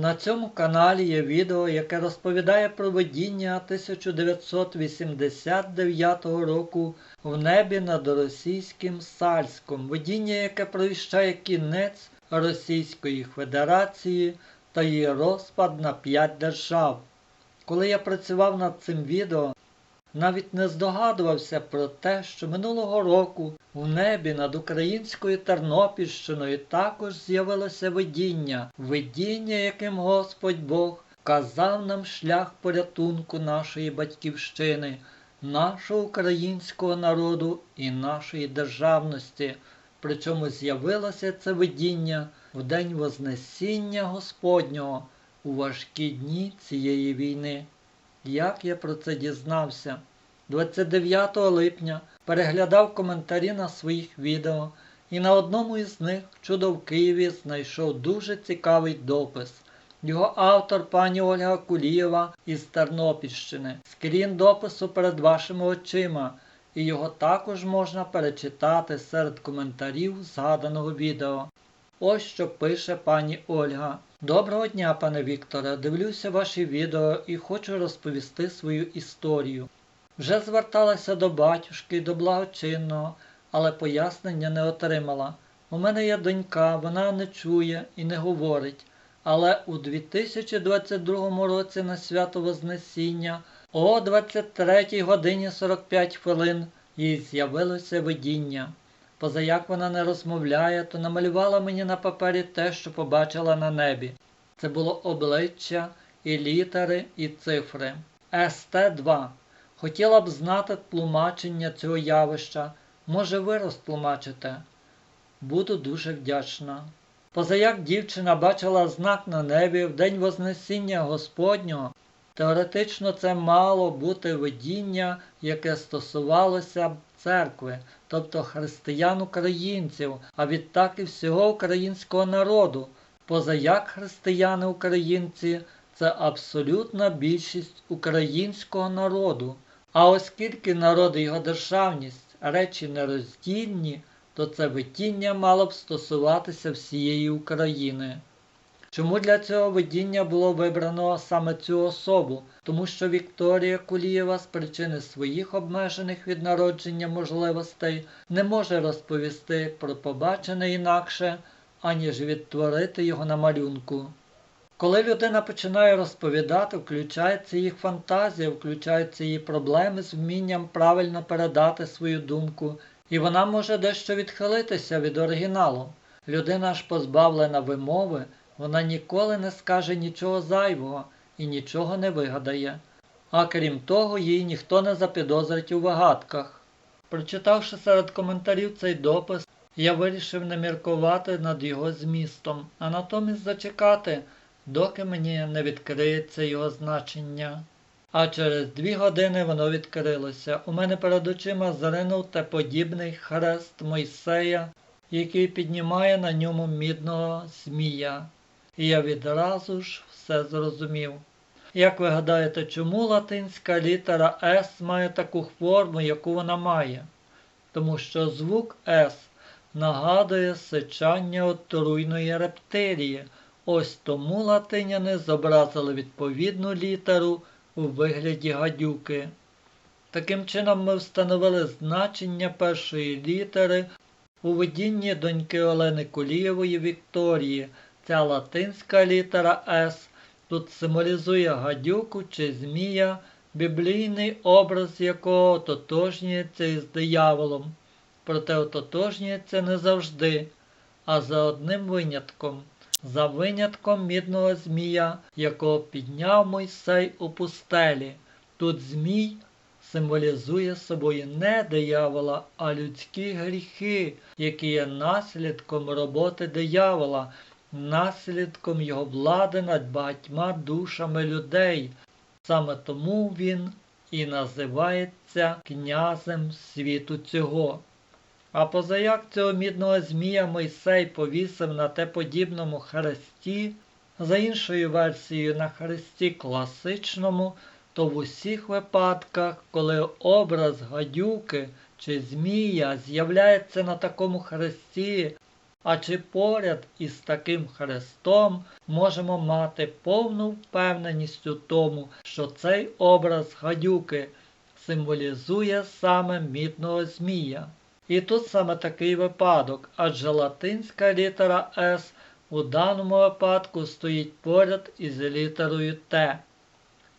На цьому каналі є відео, яке розповідає про видіння 1989 року в небі над російським Сальськом. Видіння, яке провіщає кінець Російської Федерації та її розпад на п'ять держав. Коли я працював над цим відео, навіть не здогадувався про те, що минулого року в небі над українською Тернопільщиною також з'явилося видіння, видіння, яким Господь Бог вказав нам шлях порятунку нашої батьківщини, нашого українського народу і нашої державності. Причому з'явилося це видіння в день Вознесіння Господнього у важкі дні цієї війни. Як я про це дізнався? 29 липня переглядав коментарі на своїх відео і на одному із них чудо в Києві знайшов дуже цікавий допис. Його автор пані Ольга Кулієва із Тернопільщини. Скрін допису перед вашими очима, і його також можна перечитати серед коментарів згаданого відео. Ось що пише пані Ольга. Доброго дня, пане Вікторе. Дивлюся ваші відео і хочу розповісти свою історію. Вже зверталася до батюшки, до благочинного, але пояснення не отримала. У мене є донька, вона не чує і не говорить. Але у 2022 році на свято Вознесіння о 23 годині 45 хвилин їй з'явилося видіння. Позаяк вона не розмовляє, то намалювала мені на папері те, що побачила на небі. Це було обличчя, і літери, і цифри. СТ2. Хотіла б знати тлумачення цього явища. Може, ви розтлумачите? Буду дуже вдячна. Позаяк дівчина бачила знак на небі в день Вознесіння Господнього, теоретично це мало бути видіння, яке стосувалося церкви, тобто християн-українців, а відтак і всього українського народу. Позаяк християни-українці це абсолютна більшість українського народу. А оскільки народ і його державність речі нероздільні, то це видіння мало б стосуватися всієї України. Чому для цього видіння було вибрано саме цю особу? Тому що Вікторія Кулієва з причини своїх обмежених від народження можливостей не може розповісти про побачене інакше, аніж відтворити його на малюнку. Коли людина починає розповідати, включається їх фантазія, включаються її проблеми з вмінням правильно передати свою думку, і вона може дещо відхилитися від оригіналу. Людина ж позбавлена вимови, вона ніколи не скаже нічого зайвого і нічого не вигадає. А крім того, їй ніхто не запідозрить у вигадках. Прочитавши серед коментарів цей допис, я вирішив не міркувати над його змістом, а натомість зачекати, доки мені не відкриється його значення. А через дві години воно відкрилося. У мене перед очима зринув те подібний хрест Мойсея, який піднімає на ньому мідного змія. І я відразу ж все зрозумів. Як ви гадаєте, чому латинська літера С має таку форму, яку вона має? Тому що звук С нагадує сичання отруйної рептилії. Ось тому латиняни зобразили відповідну літеру у вигляді гадюки. Таким чином ми встановили значення першої літери у видінні доньки Олени Кулієвої Вікторії. Ця латинська літера С тут символізує гадюку чи змія, біблійний образ якого ототожнюється із дияволом. Проте ототожнюється не завжди, а за одним винятком. За винятком мідного змія, якого підняв Мойсей у пустелі. Тут змій символізує собою не диявола, а людські гріхи, які є наслідком роботи диявола, наслідком його влади над багатьма душами людей. Саме тому він і називається князем світу цього. А позаяк цього мідного змія Мойсей повісив на те подібному хресті, за іншою версією на хресті класичному, то в усіх випадках, коли образ гадюки чи змія з'являється на такому хресті, А чи поряд із таким хрестом можемо мати повну впевненість у тому, що цей образ гадюки символізує саме мідного змія? І тут саме такий випадок, адже латинська літера С у даному випадку стоїть поряд із літерою Т.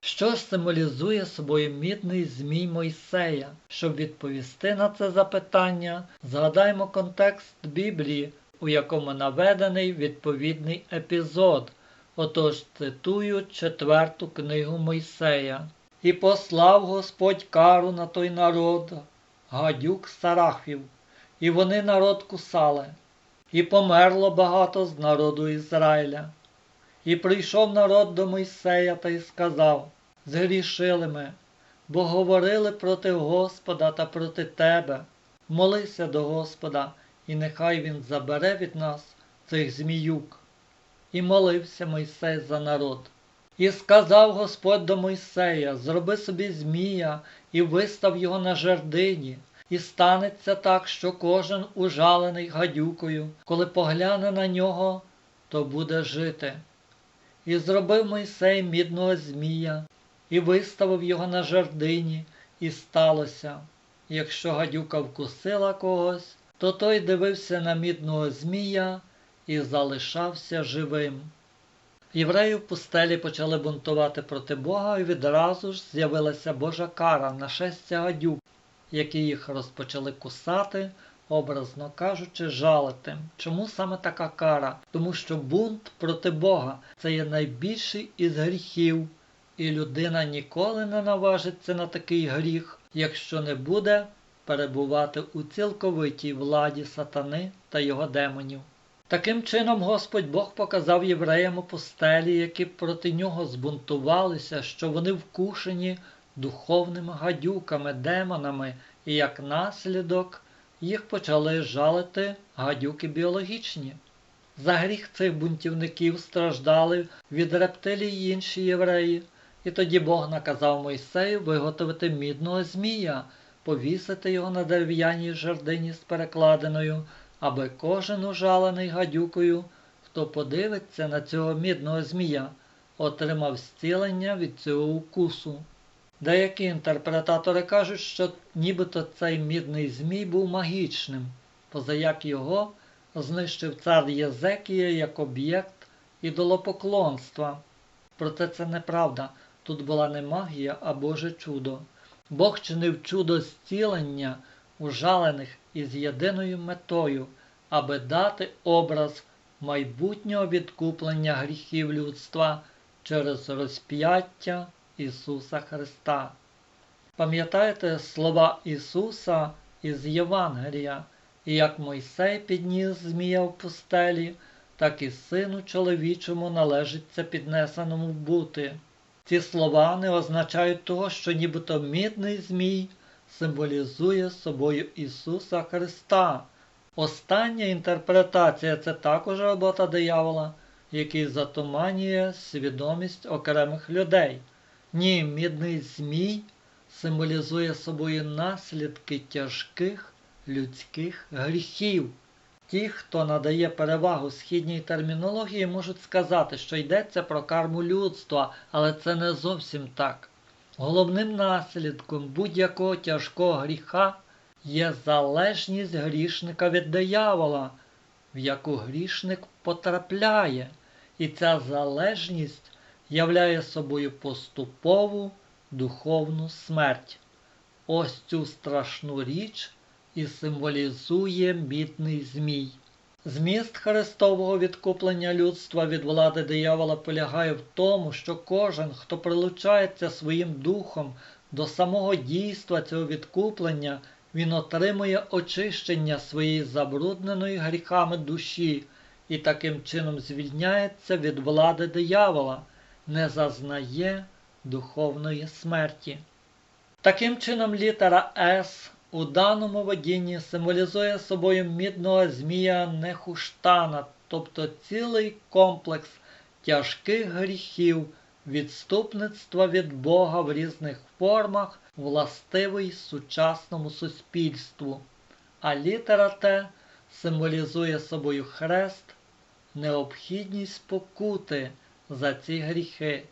Що ж символізує собою мідний змій Мойсея? Щоб відповісти на це запитання, згадаймо контекст Біблії, у якому наведений відповідний епізод. Отож цитую четверту книгу Мойсея. І послав Господь кару на той народ, гадюк Сарафів, і вони народ кусали, і померло багато з народу Ізраїля. І прийшов народ до Мойсея та й сказав Згрішили ми, бо говорили проти Господа та проти тебе. Молися до Господа, і нехай Він забере від нас цих зміюк. І молився Мойсей за народ. І сказав Господь до Мойсея: Зроби собі змія і вистав його на жердині, і станеться так, що кожен ужалений гадюкою, коли погляне на нього, то буде жити. І зробив Мойсей мідного змія, і виставив його на жердині, і сталося. Якщо гадюка вкусила когось, то той дивився на мідного змія і залишався живим. Євреї в пустелі почали бунтувати проти Бога, і відразу ж з'явилася Божа кара нашестя гадюк, які їх розпочали кусати, образно кажучи, жалити. Чому саме така кара? Тому що бунт проти Бога це є найбільший із гріхів, і людина ніколи не наважиться на такий гріх, якщо не буде перебувати у цілковитій владі сатани та його демонів. Таким чином Господь Бог показав євреям у пустелі, які проти нього збунтувалися, що вони вкушені духовними гадюками, демонами, і як наслідок їх почали жалити гадюки біологічні. За гріх цих бунтівників страждали від рептилій інші євреї, і тоді Бог наказав Мойсею виготовити мідного змія, повісити його на дерев'яній жердині з перекладиною аби кожен ужалений гадюкою, хто подивиться на цього мідного змія, отримав зцілення від цього укусу. Деякі інтерпретатори кажуть, що нібито цей мідний змій був магічним, позаяк його знищив цар Єзекія як об'єкт ідолопоклонства. Проте це неправда. Тут була не магія, а Боже чудо. Бог чинив чудо зцілення ужалених із єдиною метою, аби дати образ майбутнього відкуплення гріхів людства через розп'яття Ісуса Христа. Пам'ятаєте слова Ісуса із Євангелія, і як Мойсей підніс змія в пустелі, так і сину чоловічому належиться піднесеному бути. Ці слова не означають того, що нібито мідний змій символізує собою Ісуса Христа. Остання інтерпретація це також робота диявола, який затуманює свідомість окремих людей. Ні, мідний змій символізує собою наслідки тяжких людських гріхів. Ті, хто надає перевагу східній термінології, можуть сказати, що йдеться про карму людства, але це не зовсім так. Головним наслідком будь-якого тяжкого гріха є залежність грішника від диявола, в яку грішник потрапляє, і ця залежність являє собою поступову духовну смерть. Ось цю страшну річ і символізує мідний Змій. Зміст Христового відкуплення людства від влади диявола полягає в тому, що кожен, хто прилучається своїм духом до самого дійства цього відкуплення, він отримує очищення своєї забрудненої гріхами душі і таким чином звільняється від влади диявола, не зазнає духовної смерті. Таким чином, літера С у даному водінні символізує собою мідного змія Нехуштана, тобто цілий комплекс тяжких гріхів, відступництва від Бога в різних формах, властивий сучасному суспільству. А літера Т символізує собою хрест, необхідність покути за ці гріхи.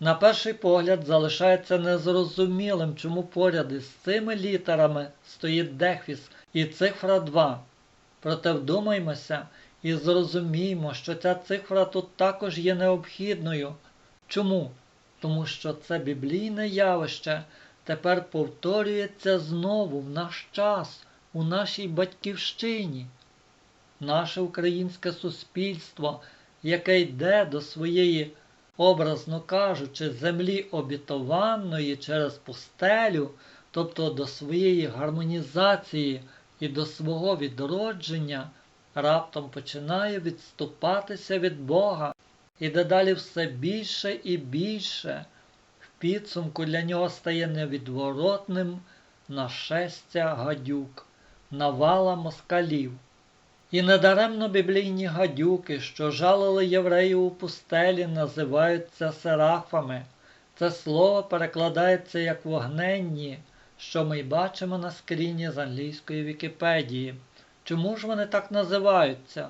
На перший погляд залишається незрозумілим, чому поряд із цими літерами стоїть дехвіс і цифра 2. Проте вдумаймося і зрозуміємо, що ця цифра тут також є необхідною. Чому? Тому що це біблійне явище тепер повторюється знову в наш час, у нашій батьківщині. Наше українське суспільство, яке йде до своєї, образно кажучи, землі обітованої через пустелю, тобто до своєї гармонізації і до свого відродження, раптом починає відступатися від Бога і дедалі все більше і більше. В підсумку для нього стає невідворотним нашестя гадюк, навала москалів. І недаремно біблійні гадюки, що жалили євреїв у пустелі, називаються серафами. Це слово перекладається як вогненні, що ми й бачимо на скріні з англійської Вікіпедії. Чому ж вони так називаються?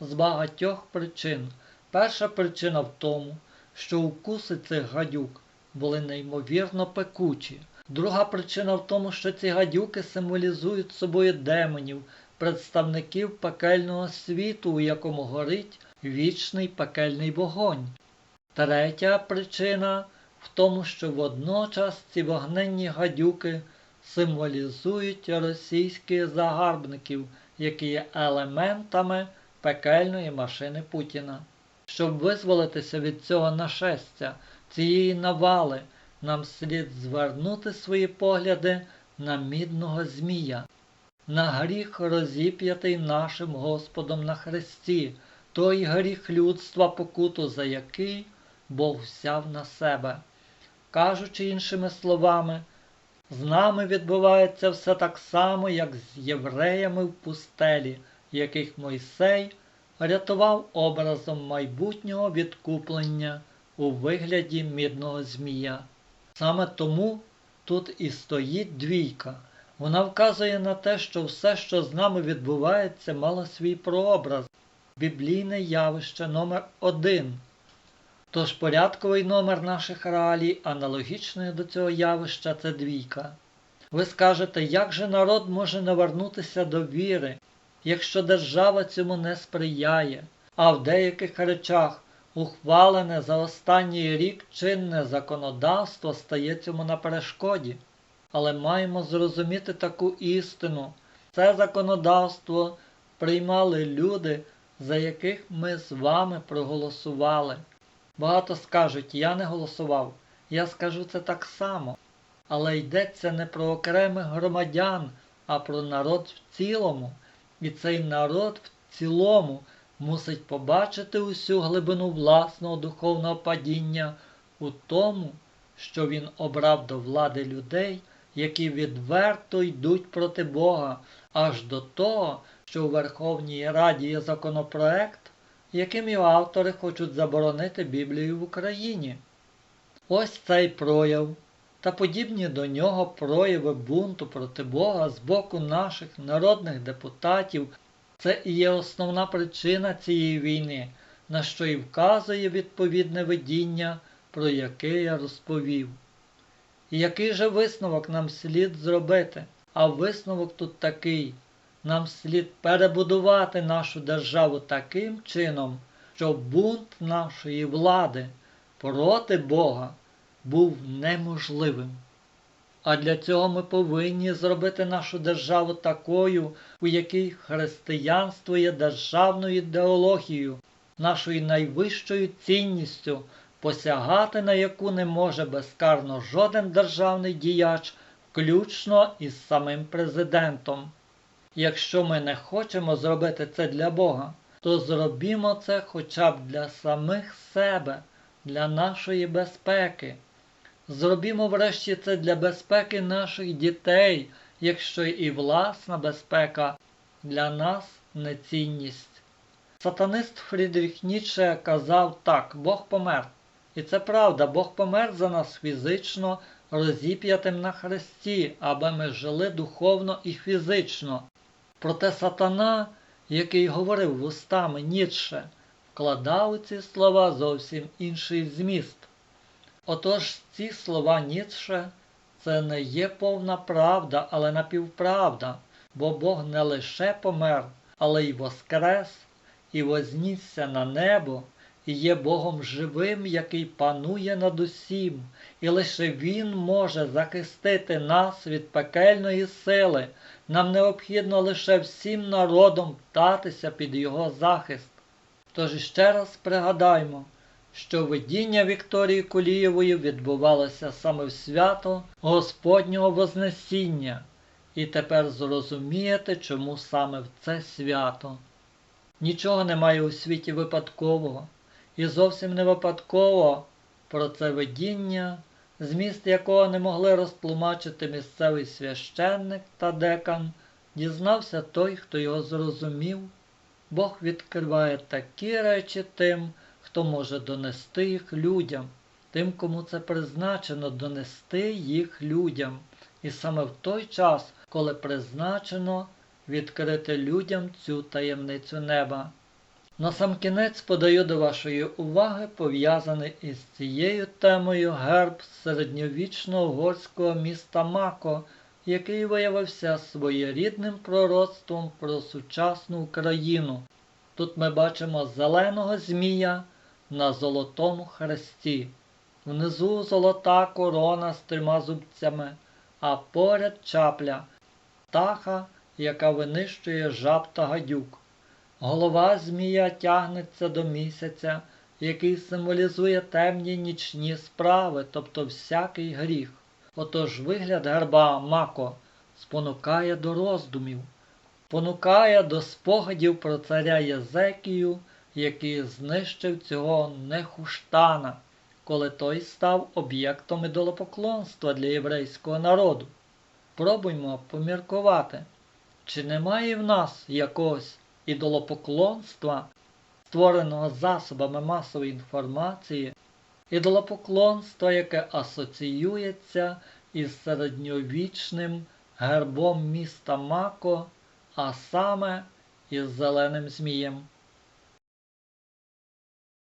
З багатьох причин. Перша причина в тому, що укуси цих гадюк були неймовірно пекучі. Друга причина в тому, що ці гадюки символізують собою демонів, представників пекельного світу, у якому горить вічний пекельний вогонь. Третя причина в тому, що водночас ці вогненні гадюки символізують російських загарбників, які є елементами пекельної машини Путіна. Щоб визволитися від цього нашестя, цієї навали, нам слід звернути свої погляди на мідного Змія, на гріх розіп'ятий нашим Господом на Христі, той гріх людства, покуту, за який Бог взяв на себе. Кажучи іншими словами, з нами відбувається все так само, як з євреями в пустелі, яких Мойсей рятував образом майбутнього відкуплення у вигляді мідного змія. Саме тому тут і стоїть двійка. Вона вказує на те, що все, що з нами відбувається, мало свій прообраз, біблійне явище номер один. Тож порядковий номер наших реалій, аналогічний до цього явища, це двійка. Ви скажете, як же народ може навернутися до віри, якщо держава цьому не сприяє, а в деяких речах ухвалене за останній рік чинне законодавство стає цьому на перешкоді. Але маємо зрозуміти таку істину. Це законодавство приймали люди, за яких ми з вами проголосували. Багато скажуть, я не голосував. Я скажу це так само. Але йдеться не про окремих громадян, а про народ в цілому. І цей народ в цілому мусить побачити усю глибину власного духовного падіння у тому, що він обрав до влади людей, які відверто йдуть проти Бога, аж до того, що у Верховній Раді є законопроект, яким його автори хочуть заборонити Біблію в Україні. Ось цей прояв та подібні до нього прояви бунту проти Бога з боку наших народних депутатів це і є основна причина цієї війни, на що і вказує відповідне видіння, про яке я розповів. Який же висновок нам слід зробити? А висновок тут такий. Нам слід перебудувати нашу державу таким чином, щоб бунт нашої влади проти Бога був неможливим. А для цього ми повинні зробити нашу державу такою, у якій християнство є державною ідеологією, нашою найвищою цінністю, посягати на яку не може безкарно жоден державний діяч, включно із самим президентом. Якщо ми не хочемо зробити це для Бога, то зробімо це хоча б для самих себе, для нашої безпеки. Зробімо врешті це для безпеки наших дітей, якщо і власна безпека для нас не цінність. Сатанист Фрідріх Ніцше казав так, Бог помер. І це правда, Бог помер за нас фізично, розіп'ятим на хресті, аби ми жили духовно і фізично. Проте сатана, який говорив вустами Ніцше, вкладав у ці слова зовсім інший зміст. Отож ці слова Ніцше це не є повна правда, але напівправда, бо Бог не лише помер, але й воскрес, і вознісся на небо, і є Богом живим, який панує над усім, і лише Він може захистити нас від пекельної сили. Нам необхідно лише всім народом вдатися під Його захист. Тож іще раз пригадаймо, що видіння Вікторії Кулієвої відбувалося саме в свято Господнього Вознесіння, і тепер зрозумієте, чому саме в це свято. Нічого немає у світі випадкового, і зовсім не випадково про це видіння, зміст якого не могли розтлумачити місцевий священник та декан, дізнався той, хто його зрозумів. Бог відкриває такі речі тим, хто може донести їх людям, тим, кому це призначено донести їх людям. І саме в той час, коли призначено відкрити людям цю таємницю неба. На сам кінець подаю до вашої уваги пов'язаний із цією темою герб середньовічного угорського міста Мако, який виявився своєрідним пророцтвом про сучасну Україну. Тут ми бачимо зеленого змія на золотому хресті. Внизу золота корона з трьома зубцями, а поряд чапля, птаха, яка винищує жаб та гадюк. Голова змія тягнеться до місяця, який символізує темні нічні справи, тобто всякий гріх. Отож вигляд герба Мако спонукає до роздумів, понукає до спогадів про царя Єзекію, який знищив цього нехуштана, коли той став об'єктом ідолопоклонства для єврейського народу. Пробуймо поміркувати, чи немає в нас якогось ідолопоклонства, створеного засобами масової інформації, ідолопоклонства, яке асоціюється із середньовічним гербом міста Мако, а саме із зеленим змієм.